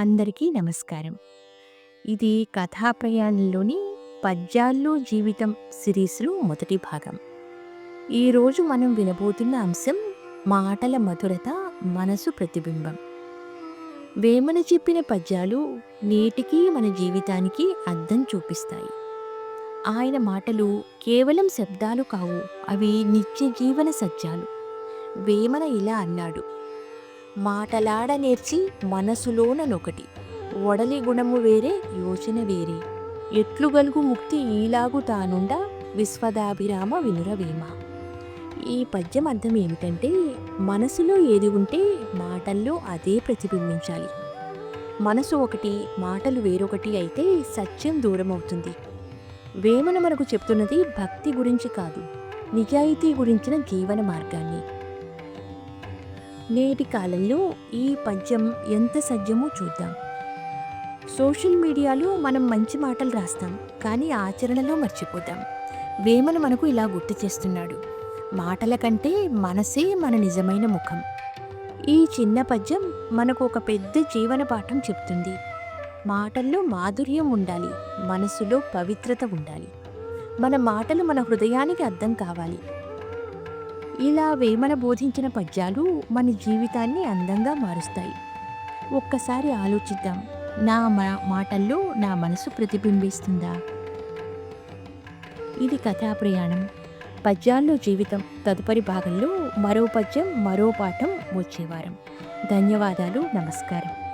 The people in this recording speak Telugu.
అందరికీ నమస్కారం. ఇది కథా ప్రయాణంలోని పద్యాల్లో జీవితం సిరీస్లో మొదటి భాగం. ఈరోజు మనం వినబోతున్న అంశం మాటల మధురత మనసు ప్రతిబింబం. వేమన చెప్పిన పద్యాలు నేటికి మన జీవితానికి అర్థం చూపిస్తాయి. ఆయన మాటలు కేవలం శబ్దాలు కావు అవి నిత్య జీవన సత్యాలు. వేమన ఇలా అన్నాడు. మాటలాడ నేర్చి మనసులోననొకటి. వడలి గుణము వేరే యోచన వేరే. ఎట్లుగలుగు ముక్తి ఈలాగు తానుండ విశ్వదాభిరామ వినురవేమ. ఈ పద్యం అర్థం ఏమిటంటే మనసులో ఏది ఉంటే మాటల్లో అదే ప్రతిబింబించాలి. మనసు ఒకటి మాటలు వేరొకటి అయితే సత్యం దూరమవుతుంది. వేమన మనకు చెప్తున్నది భక్తి గురించి కాదు నిజాయితీ గురించిన జీవన మార్గాన్ని. నేటి కాలంలో ఈ పద్యం ఎంత సజ్జమో చూద్దాం. సోషల్ మీడియాలో మనం మంచి మాటలు రాస్తాం కానీ ఆచరణలో మర్చిపోతాం. వేమన మనకు ఇలా గుర్తు చేస్తున్నాడు. మాటల కంటే మనసే మన నిజమైన ముఖం. ఈ చిన్న పద్యం మనకు ఒక పెద్ద జీవన పాఠం చెప్తుంది. మాటల్లో మాధుర్యం ఉండాలి మనసులో పవిత్రత ఉండాలి. మన మాటలు మన హృదయానికి అర్థం కావాలి. ఇలా వేమన బోధించిన పద్యాలు మన జీవితాన్ని అందంగా మారుస్తాయి. ఒక్కసారి ఆలోచిద్దాం. నా మా- మాటల్లో నా మనసు ప్రతిబింబిస్తుందా? ఇది కథా ప్రయాణం. పద్యాల్లో జీవితం తదుపరి భాగంలో మరో పద్యం మరో పాఠం వచ్చేవారం ధన్యవాదాలు నమస్కారం.